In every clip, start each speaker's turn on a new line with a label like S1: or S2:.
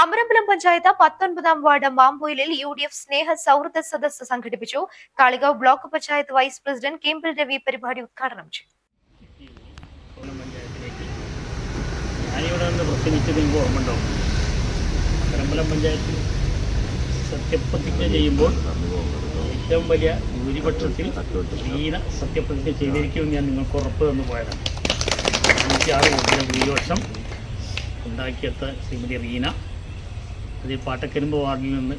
S1: അമരമ്പലം പഞ്ചായത്ത് പത്തൊൻപതാം വാർഡ് മാമ്പൂയിലിൽ U D F സ്നേഹ സൗഹൃദ സദസ്സ് സംഘടിപ്പിച്ചു. Kalikavu block panchayat vice president Kempil Ravi പരിപാടി ഉദ്ഘാടനം ചെയ്തു.
S2: ഞാനിവിടെ നിന്ന് പ്രസംഗിച്ചത് നിങ്ങൾക്ക് ഓർമ്മ ഉണ്ടാവും കരമ്പലം പഞ്ചായത്തിൽ സത്യപ്രതിജ്ഞ ചെയ്യുമ്പോൾ ഏറ്റവും വലിയ ഭൂരിപക്ഷത്തിൽ ലീന സത്യപ്രതിജ്ഞ ചെയ്തിരിക്കുമെന്ന് ഞാൻ നിങ്ങൾക്ക് ഉറപ്പ് തന്നു പോയതാണ്. നൂറ്റിയാറ് വോട്ടിലെ ഭൂരിപക്ഷം ഉണ്ടാക്കിയെത്ത ശ്രീമതി റീന. അതിൽ പാട്ടക്കരിമ്പ് വാർഡിൽ നിന്ന്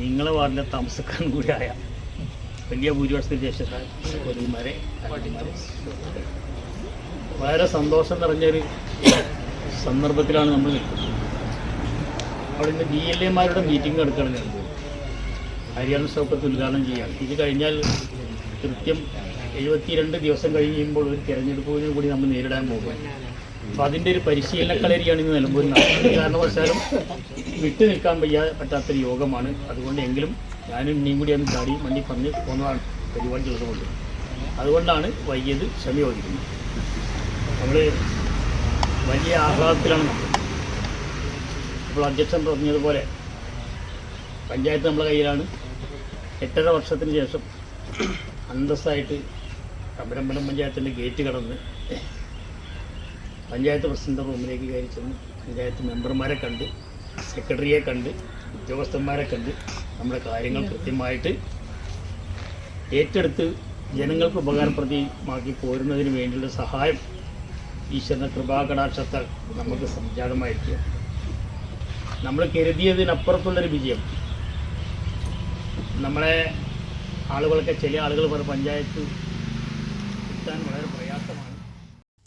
S2: നിങ്ങളെ വാർഡിലെ താമസക്കാരൻ കൂടിയായ വലിയ ഭൂരിപക്ഷത്തിന് ശേഷം സഹോദരിമാരെ വളരെ സന്തോഷം നിറഞ്ഞൊരു സന്ദർഭത്തിലാണ് നമ്മൾ നിൽക്കുന്നത്. അവിടെ ഇന്ന് ബി എൽ എമാരുടെ മീറ്റിംഗ് എടുക്കണമെന്ന് ഹരിയാന ഷൗക്കത്ത് ഉദ്ഘാടനം ചെയ്യാം ഇത് കഴിഞ്ഞാൽ കൃത്യം എഴുപത്തിരണ്ട് ദിവസം കഴിയുമ്പോൾ ഒരു തിരഞ്ഞെടുപ്പിനെ കൂടി നമ്മൾ നേരിടാൻ പോകും. അപ്പോൾ അതിന്റെ ഒരു പരിശീലന കളരിയാണ് ഇന്ന് നടക്കുന്നത്. കാരണവശാലും വിട്ടു നിൽക്കാൻ വയ്യാ പറ്റാത്തൊരു യോഗമാണ്. അതുകൊണ്ട് എങ്കിലും ഞാനും ഇനിയും കൂടി ഒന്ന് ചാടി മണ്ണി പറഞ്ഞ് പോകുന്നതാണ് പരിപാടി ഉള്ളതുകൊണ്ട് അതുകൊണ്ടാണ് വൈകിയത് ക്ഷമ ചോദിക്കുന്നത്. നമ്മൾ വലിയ ആഹ്ലാദത്തിലാണ് ഇപ്പോൾ അധ്യക്ഷൻ പറഞ്ഞതുപോലെ പഞ്ചായത്ത് നമ്മുടെ കയ്യിലാണ്. എട്ടര വർഷത്തിന് ശേഷം അന്തസ്സായിട്ട് കമ്പരമ്പലം പഞ്ചായത്തിന്റെ ഗേറ്റ് കടന്ന് പഞ്ചായത്ത് പ്രസിഡന്റ് റൂമിലേക്ക് കയറി ചെന്ന് പഞ്ചായത്ത് മെമ്പർമാരെ കണ്ട് സെക്രട്ടറിയെ കണ്ട് ഉദ്യോഗസ്ഥന്മാരെ കണ്ട് നമ്മുടെ കാര്യങ്ങൾ കൃത്യമായിട്ട് ഏറ്റെടുത്ത് ജനങ്ങൾക്ക് ഉപകാരപ്രദമാക്കി പോരുന്നതിന് വേണ്ടിയുള്ള സഹായം ഈശ്വരന്റെ കൃപാകടാക്ഷത്താൽ നമുക്ക് സംജാതമായിരിക്കുക. നമ്മൾ കരുതിയതിനപ്പുറത്തുള്ളൊരു വിജയം. നമ്മളെ ആളുകളൊക്കെ ചില ആളുകൾ പറഞ്ഞ പഞ്ചായത്ത് കിട്ടാൻ വളരെ പ്രയാസമാണ്.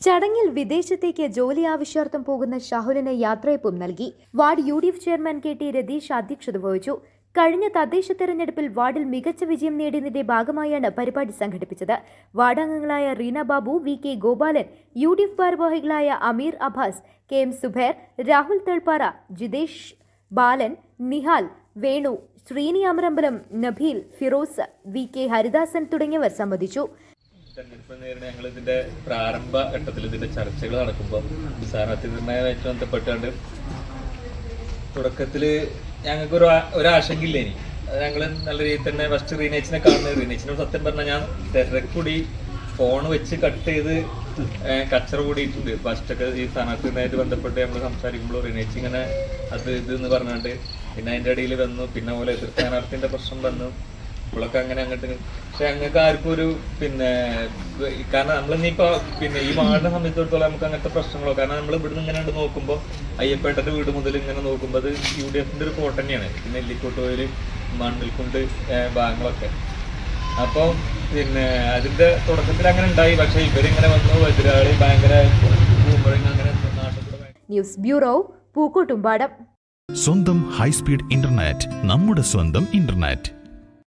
S3: ചടങ്ങിൽ വിദേശത്തേക്ക് ജോലി ആവശ്യാർത്ഥം പോകുന്ന ഷാഹുലിന് യാത്രയപ്പും നൽകി. Ward U D F chairman K T Ratheesh അധ്യക്ഷത വഹിച്ചു. കഴിഞ്ഞ തദ്ദേശ തെരഞ്ഞെടുപ്പിൽ വാർഡിൽ മികച്ച വിജയം നേടിയതിന്റെ ഭാഗമായാണ് പരിപാടി സംഘടിപ്പിച്ചത്. വാർഡംഗങ്ങളായ Reena Babu V K Gopalan U D F ഭാരവാഹികളായ Ameer Abbas K M Zubair Rahul Thalpara Jithesh Balan Nihal Venu Sreeni Amarambalam Nabeel Firoz V K Haridasan തുടങ്ങിയവർ സംബന്ധിച്ചു.
S4: തെരഞ്ഞെടുപ്പ് നേരിടുന്ന ഞങ്ങൾ ഇതിന്റെ പ്രാരംഭ ഘട്ടത്തിൽ ഇതിന്റെ ചർച്ചകൾ നടക്കുമ്പോൾ സ്ഥാനാർത്ഥി നിർണയമായിട്ട് ബന്ധപ്പെട്ടുകൊണ്ട് തുടക്കത്തിൽ ഞങ്ങൾക്ക് ഒരു ഒരാശങ്കയില്ല ഇനി. ഞങ്ങൾ നല്ല രീതിയിൽ തന്നെ ഫസ്റ്റ് റീനേച്ചിനെ കാണുന്നത്. റീനേച്ചിനോട് സത്യം പറഞ്ഞാൽ ഞാൻ തിരക്കൂടി ഫോൺ വെച്ച് കട്ട് ചെയ്ത് കച്ചറ കൂടിയിട്ടുണ്ട്. ഫസ്റ്റൊക്കെ ഈ സ്ഥാനാർത്ഥിയുമായിട്ട് ബന്ധപ്പെട്ട് നമ്മൾ സംസാരിക്കുമ്പോൾ റീനേച്ച് ഇങ്ങനെ അത് ഇത് എന്ന് പറഞ്ഞുകൊണ്ട് പിന്നെ അതിന്റെ ഇടയിൽ വന്നു. പിന്നെ പോലെ എതിർ സ്ഥാനാർത്ഥിന്റെ പ്രശ്നം വന്നു. ഇപ്പോഴൊക്കെ അങ്ങനെ അങ്ങോട്ട് പക്ഷെ ഞങ്ങൾക്ക് ആർക്കും ഒരു പിന്നെ കാരണം നമ്മളിന്നിപ്പോ പിന്നെ ഈ വാർഡിനെ സംബന്ധിച്ചിടത്തോളം നമുക്ക് അങ്ങനത്തെ പ്രശ്നങ്ങളോ കാരണം നമ്മൾ ഇവിടുന്ന് ഇങ്ങനെ അങ്ങോട്ട് നോക്കുമ്പോൾ അയ്യപ്പേട്ടന്റെ വീട് മുതൽ ഇങ്ങനെ നോക്കുമ്പോൾ അത് യു ഡി എഫിന്റെ ഒരു കോട്ട തന്നെയാണ്. പിന്നെ നെല്ലിക്കോട്ടൂര് മണ്ണിൽക്കുണ്ട് കൊണ്ട് ഭാഗങ്ങളൊക്കെ. അപ്പോൾ പിന്നെ അതിന്റെ തുടക്കത്തിൽ അങ്ങനെ ഉണ്ടായി. പക്ഷെ ഇവരിങ്ങനെ വന്നു. എതിരാളി അങ്ങനെ ഭയങ്കര
S3: ന്യൂസ് ബ്യൂറോ പൂക്കോട്ടുംപാടം.
S5: സ്വന്തം ഹൈസ്പീഡ് ഇന്റർനെറ്റ് നമ്മുടെ സ്വന്തം ഇന്റർനെറ്റ്.